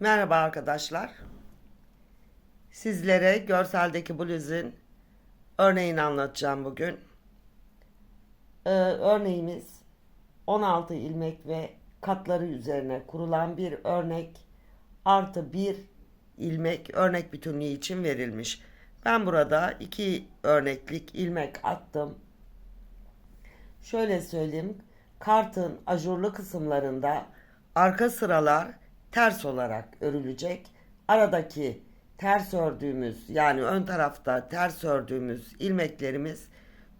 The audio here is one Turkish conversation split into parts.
Merhaba arkadaşlar. Sizlere görseldeki bluzun örneğini anlatacağım bugün. Ee, örneğimiz 16 ilmek ve katları üzerine kurulan bir örnek artı bir ilmek örnek bütünlüğü için verilmiş. Ben burada iki örneklik ilmek attım. Şöyle söyleyeyim. Kartın ajurlu kısımlarında arka sıralar ters olarak örülecek. Aradaki ters ördüğümüz yani ön tarafta ters ördüğümüz ilmeklerimiz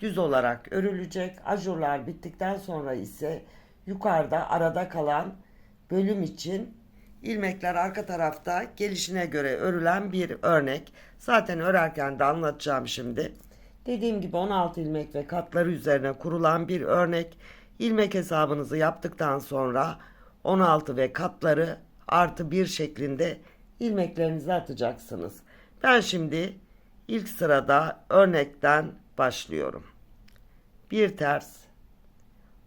düz olarak örülecek. Ajurlar bittikten sonra ise yukarıda arada kalan bölüm için ilmekler arka tarafta gelişine göre örülen bir örnek. Zaten örerken de anlatacağım şimdi. Dediğim gibi 16 ilmek ve katları üzerine kurulan bir örnek. İlmek hesabınızı yaptıktan sonra 16 ve katları artı bir şeklinde ilmeklerinizi atacaksınız. Ben şimdi ilk sırada örnekten başlıyorum. Bir ters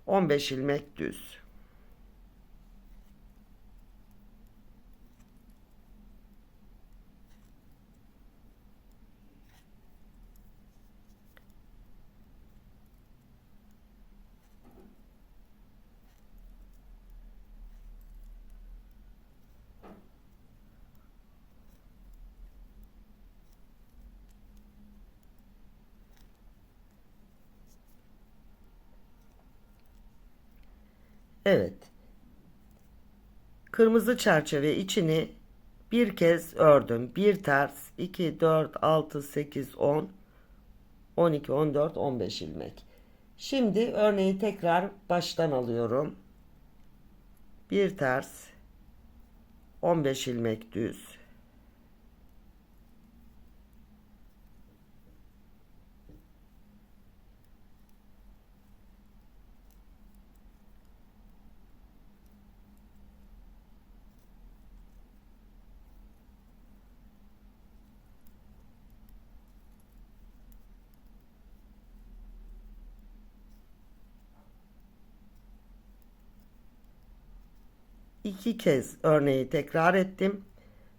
15 ilmek düz. Evet. Kırmızı çerçeve içini bir kez ördüm. Bir ters 2 4 6 8 10 12 14 15 ilmek. Şimdi örneği tekrar baştan alıyorum. Bir ters 15 ilmek düz. İki kez örneği tekrar ettim.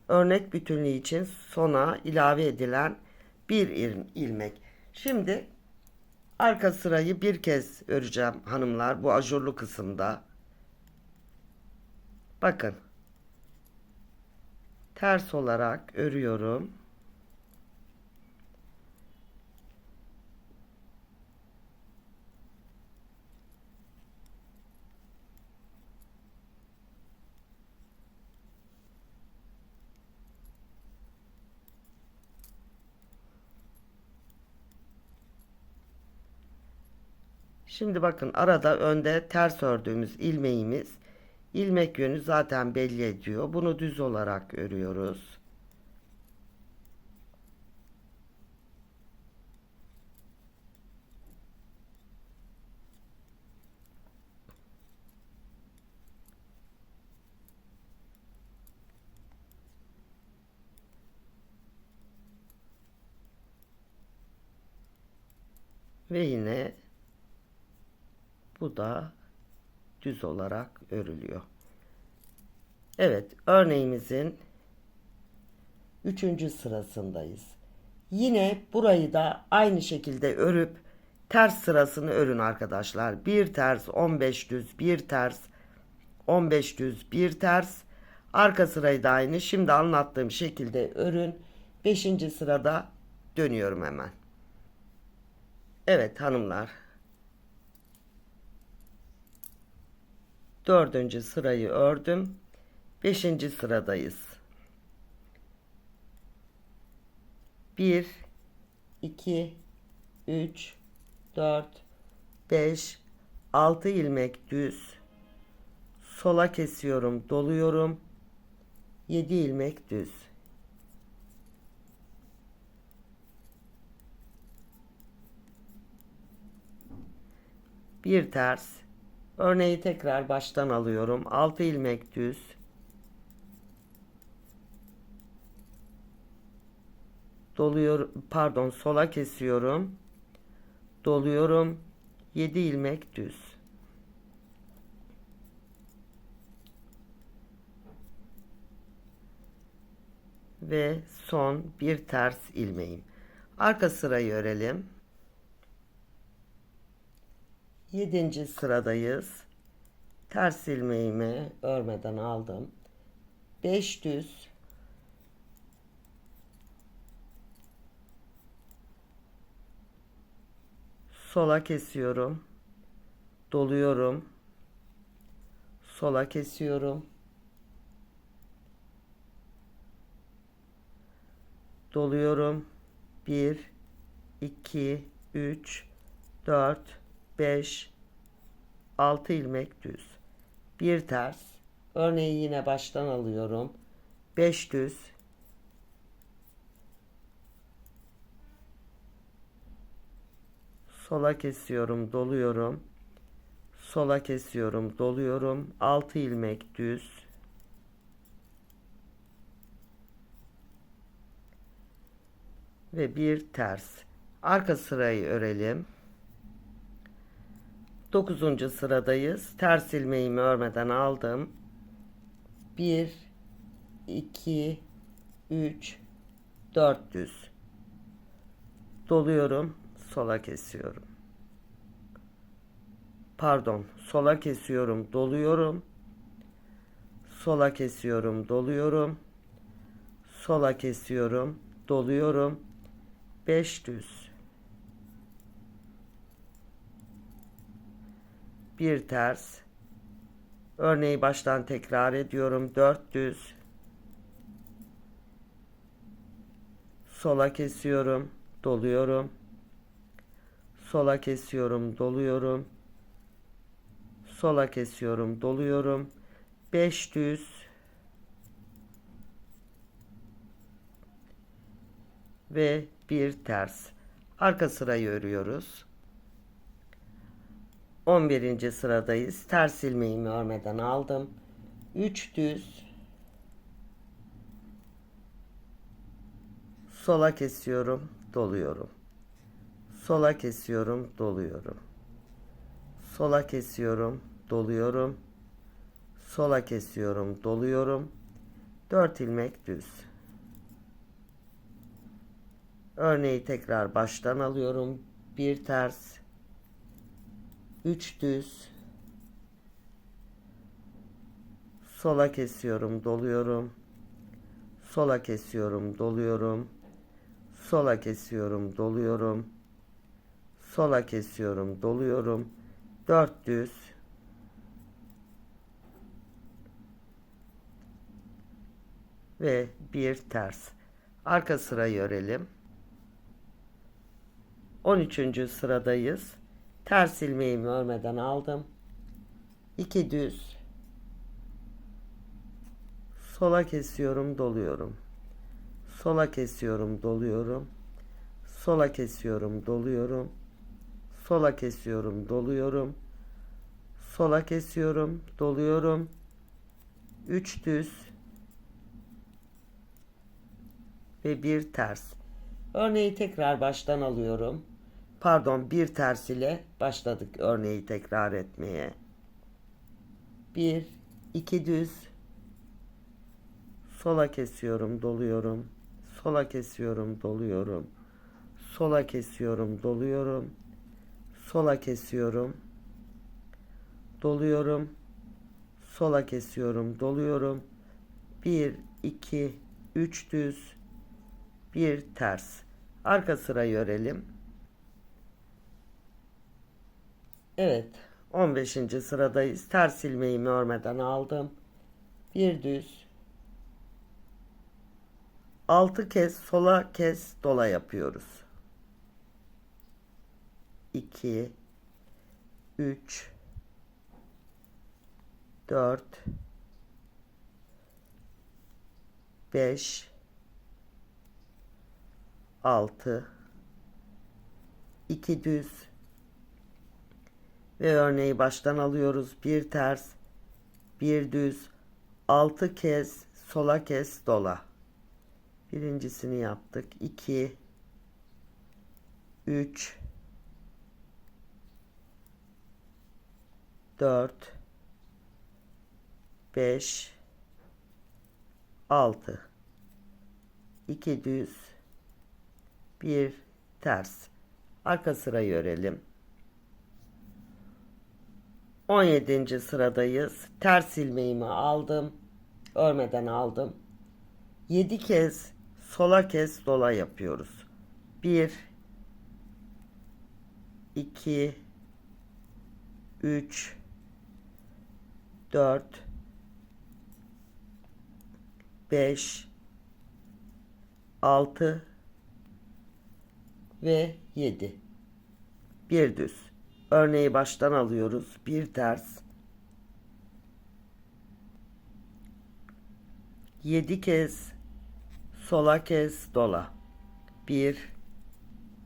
Örnek bütünlüğü için sona ilave edilen bir il- ilmek. Şimdi arka sırayı bir kez öreceğim hanımlar bu ajurlu kısımda. Bakın. Ters olarak örüyorum. Şimdi bakın arada önde ters ördüğümüz ilmeğimiz ilmek yönü zaten belli ediyor. Bunu düz olarak örüyoruz. Ve yine bu da düz olarak örülüyor. Evet, örneğimizin üçüncü sırasındayız. Yine burayı da aynı şekilde örüp ters sırasını örün arkadaşlar. Bir ters 15 düz, bir ters 15 düz, bir ters. Arka sırayı da aynı. Şimdi anlattığım şekilde örün. Beşinci sırada dönüyorum hemen. Evet hanımlar. Dördüncü sırayı ördüm. Beşinci sıradayız. Bir, iki, üç, dört, beş, altı ilmek düz. Sola kesiyorum, doluyorum. Yedi ilmek düz. Bir ters. Örneği tekrar baştan alıyorum. 6 ilmek düz. Doluyor, pardon, sola kesiyorum. Doluyorum. 7 ilmek düz. ve son bir ters ilmeğim. Arka sırayı örelim. 7. sıradayız. Ters ilmeğimi örmeden aldım. 5 düz sola kesiyorum. Doluyorum. Sola kesiyorum. Doluyorum. 1 2 3 4 5 6 ilmek düz. Bir ters. Örneği yine baştan alıyorum. 5 düz. Sola kesiyorum, doluyorum. Sola kesiyorum, doluyorum. 6 ilmek düz. Ve bir ters. Arka sırayı örelim. 9. sıradayız. Ters ilmeğimi örmeden aldım. 1 2 3 4 düz. Doluyorum, sola kesiyorum. Pardon, sola kesiyorum, doluyorum. Sola kesiyorum, doluyorum. Sola kesiyorum, doluyorum. 5 düz. Bir ters. Örneği baştan tekrar ediyorum. 4 düz. Sola kesiyorum, doluyorum. Sola kesiyorum, doluyorum. Sola kesiyorum, doluyorum. 5 düz. Ve bir ters. Arka sırayı örüyoruz. 11. sıradayız. Ters ilmeğimi örmeden aldım. 3 düz. Sola kesiyorum, doluyorum. Sola kesiyorum, doluyorum. Sola kesiyorum, doluyorum. Sola kesiyorum, doluyorum. 4 ilmek düz. Örneği tekrar baştan alıyorum. Bir ters. 3 düz. Sola kesiyorum, doluyorum. Sola kesiyorum, doluyorum. Sola kesiyorum, doluyorum. Sola kesiyorum, doluyorum. 4 düz. Ve bir ters. Arka sırayı örelim. 13. sıradayız. Ters ilmeğimi örmeden aldım. 2 düz. Sola kesiyorum, doluyorum. Sola kesiyorum, doluyorum. Sola kesiyorum, doluyorum. Sola kesiyorum, doluyorum. Sola kesiyorum, doluyorum. 3 düz ve bir ters. Örneği tekrar baştan alıyorum. Pardon, bir ters ile başladık örneği tekrar etmeye. 1 2 düz sola kesiyorum, doluyorum. Sola kesiyorum, doluyorum. Sola kesiyorum, doluyorum. Sola kesiyorum. Doluyorum. Sola kesiyorum, doluyorum. 1 2 3 düz. Bir ters. Arka sırayı örelim. Evet. 15. sıradayız. Ters ilmeğimi örmeden aldım. Bir düz. 6 kez sola kez dola yapıyoruz. 2 3 4 5 6 2 düz ve örneği baştan alıyoruz. Bir ters, bir düz, 6 kez sola kez dola. Birincisini yaptık. 2 3 4 5 6 2 düz, 1 ters. Arka sırayı örelim. 17. sıradayız. Ters ilmeğimi aldım. Örmeden aldım. 7 kez sola kez dola yapıyoruz. 1 2 3 4 5 6 ve 7 bir düz örneği baştan alıyoruz. Bir ters. 7 kez. Sola kez. Dola. 1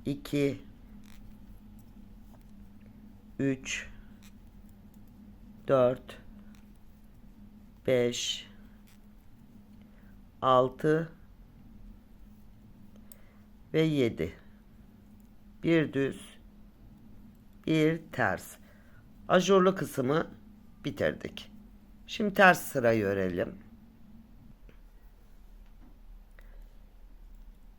2 3 4 5 6 ve 7 bir düz bir ters. Ajurlu kısmı bitirdik. Şimdi ters sırayı örelim.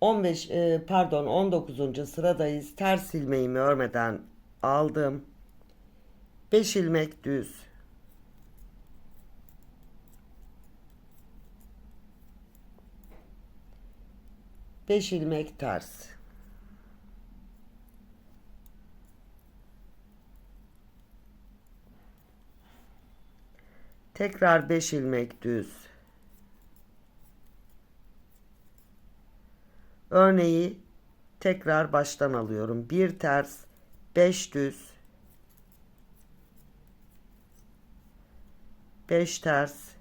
15 e, pardon 19. sıradayız. Ters ilmeğimi örmeden aldım. 5 ilmek düz. Beş ilmek ters. Tekrar 5 ilmek düz. Örneği tekrar baştan alıyorum. Bir ters, 5 düz. 5 ters.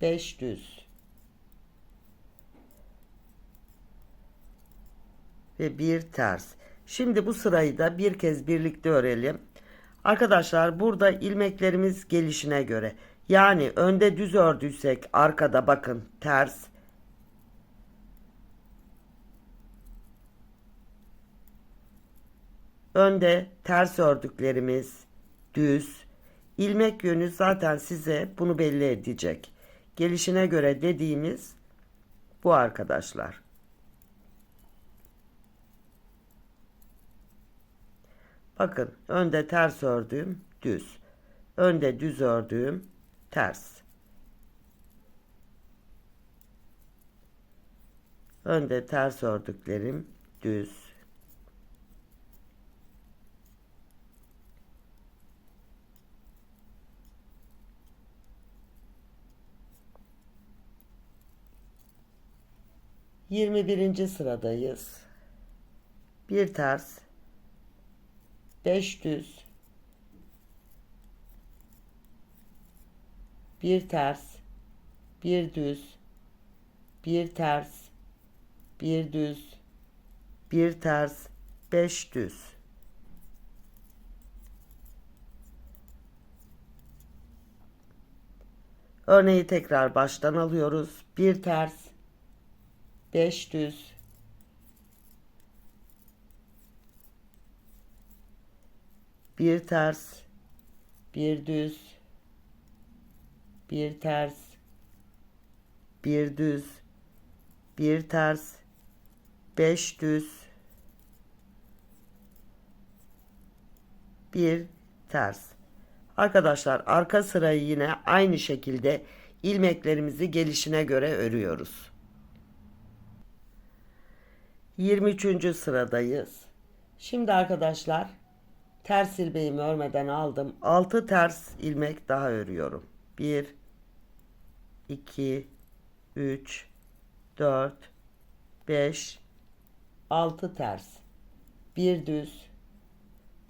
Beş düz. Ve bir ters. Şimdi bu sırayı da bir kez birlikte örelim. Arkadaşlar burada ilmeklerimiz gelişine göre. Yani önde düz ördüysek arkada bakın ters. Önde ters ördüklerimiz düz. İlmek yönü zaten size bunu belli edecek. Gelişine göre dediğimiz bu arkadaşlar. Bakın önde ters ördüğüm düz. Önde düz ördüğüm ters. Önde ters ördüklerim düz. Yirmi birinci sıradayız. Bir ters, beş düz, bir ters, bir düz, bir ters, bir düz, bir ters, beş düz. Örneği tekrar baştan alıyoruz. Bir ters, beş düz, bir ters, bir düz, bir ters, bir düz, bir ters, beş düz, bir ters. Arkadaşlar arka sırayı yine aynı şekilde ilmeklerimizi gelişine göre örüyoruz. 23. sıradayız. Şimdi arkadaşlar ters ilmeğimi örmeden aldım. 6 ters ilmek daha örüyorum. 1 2 3 4 5 6 ters. Bir düz,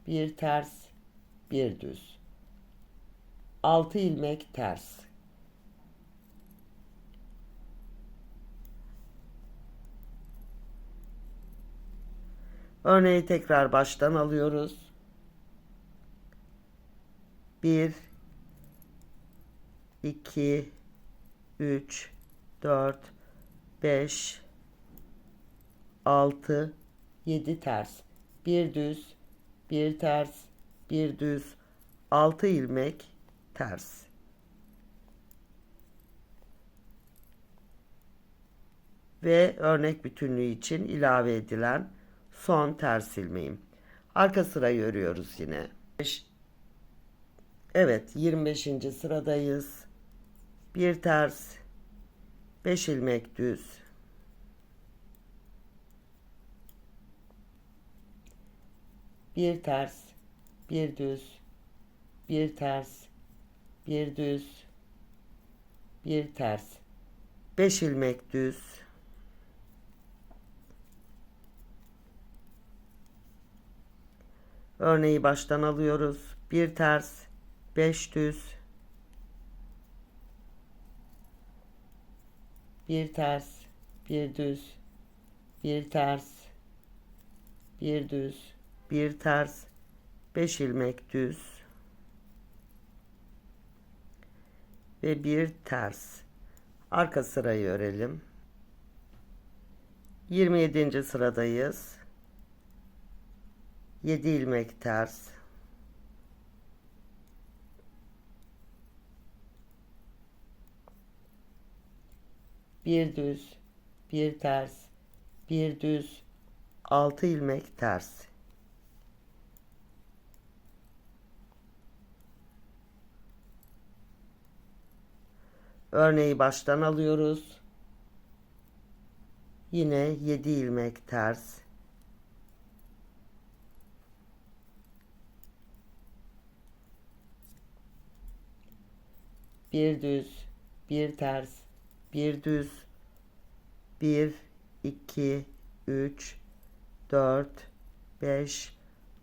bir ters, bir düz. 6 ilmek ters. Örneği tekrar baştan alıyoruz. 1 2 3 4 5 6 7 ters. Bir düz, bir ters, bir düz, 6 ilmek ters. Ve örnek bütünlüğü için ilave edilen son ters ilmeğim. Arka sırayı örüyoruz yine. 5 Evet 25. sıradayız. Bir ters 5 ilmek düz. Bir ters, bir düz, bir ters, bir düz, bir ters. 5 ilmek düz. Örneği baştan alıyoruz. Bir ters, 5 düz, bir ters, bir düz, bir ters, bir düz, bir ters, 5 ilmek düz ve bir ters. Arka sırayı örelim. 27. sıradayız. 7 ilmek ters. Bir düz, bir ters, bir düz, 6 ilmek ters. Örneği baştan alıyoruz. Yine 7 ilmek ters. Bir düz, bir ters, bir düz, 1, 2, 3, 4, 5,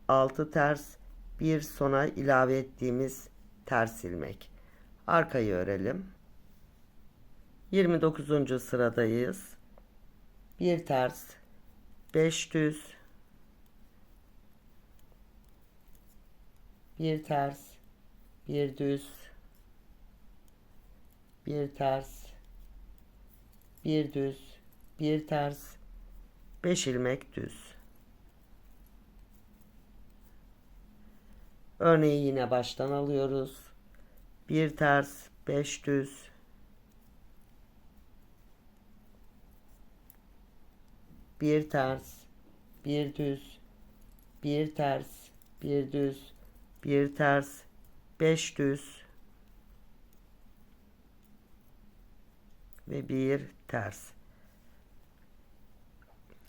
6 ters, bir sona ilave ettiğimiz ters ilmek. Arkayı örelim. 29. sıradayız. Bir ters, 5 düz, bir ters, bir düz, bir ters, bir düz, bir ters, 5 ilmek düz. Örneği yine baştan alıyoruz. Bir ters, 5 düz, bir ters, bir düz, bir ters, bir düz, bir ters, 5 düz ve bir ters.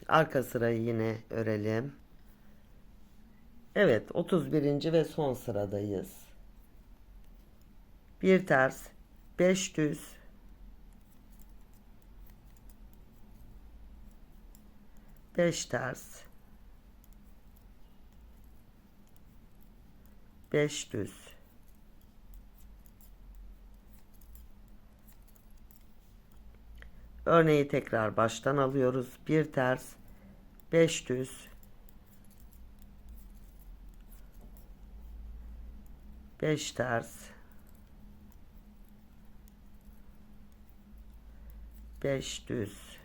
Arka sırayı yine örelim. Evet, 31. ve son sıradayız. Bir ters, 5 düz, beş ters, beş düz. Örneği tekrar baştan alıyoruz. Bir ters, beş düz, beş ters, beş düz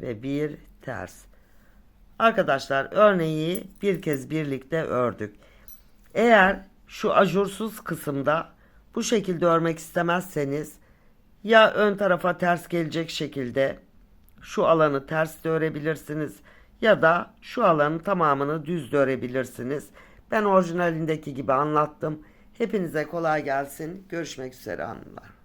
ve bir ters. Arkadaşlar örneği bir kez birlikte ördük. Eğer şu ajursuz kısımda bu şekilde örmek istemezseniz ya ön tarafa ters gelecek şekilde şu alanı ters de örebilirsiniz ya da şu alanın tamamını düz de örebilirsiniz. Ben orijinalindeki gibi anlattım. Hepinize kolay gelsin. Görüşmek üzere hanımlar.